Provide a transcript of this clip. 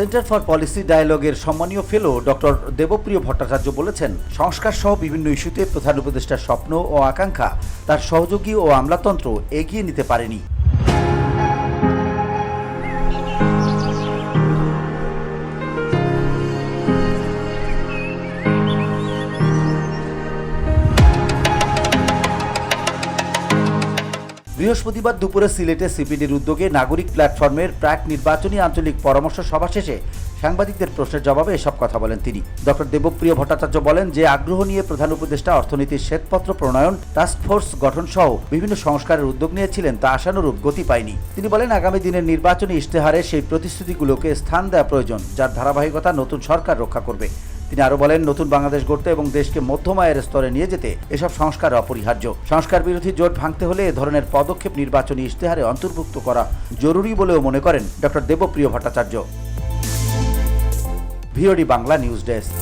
Centre for policy ডায়ালগের সম্মানীয় ফেলো doctor Debapriya Bhattacharya বলেছেন সংস্কার সহ বিভিন্ন ইস্যুতে প্রধান উপদেষ্টার স্বপ্ন ও আকাঙ্ক্ষা, তার সহযোগী ও আমলাতন্ত্র এগিয়ে নিতে পারেনি। বৃহস্পতিবার দুপুরে সিলেটে সিপিডির উদ্যোগে নাগরিক প্ল্যাটফর্মের প্রাক নির্বাচনী আঞ্চলিক পরামর্শ সভা শেষে সাংবাদিকদের প্রশ্নের জবাবে এসব কথা বলেন তিনি। ডক্টর দেবপ্রিয় ভট্টাচার্য বলেন যে, আগ্রহ নিয়ে প্রধান উপদেষ্টা অর্থনীতির শ্বেতপত্র প্রণয়ন টাস্কফোর্স গঠন সহ বিভিন্ন সংস্কারের উদ্যোগ নিয়েছিলেন তা আশানুরূপ গতি পায়নি। তিনি বলেন, আগামী দিনের নির্বাচনী ইশতেহারে সেই প্রতিশ্রুতিগুলোকে স্থান দেওয়া প্রয়োজন, যার ধারাবাহিকতা নতুন সরকার রক্ষা করবে। তিনি আরও বলেন, নতুন বাংলাদেশ গড়তে এবং দেশকে মধ্যম আয়ের স্তরে নিয়ে যেতে এসব সংস্কার অপরিহার্য। সংস্কার বিরোধী জোট ভাঙতে হলে এ ধরনের পদক্ষেপ নির্বাচনী ইশতেহারে অন্তর্ভুক্ত করা জরুরি বলেও মনে করেন doctor Debapriya Bhattacharya. VOD Bangla news desk.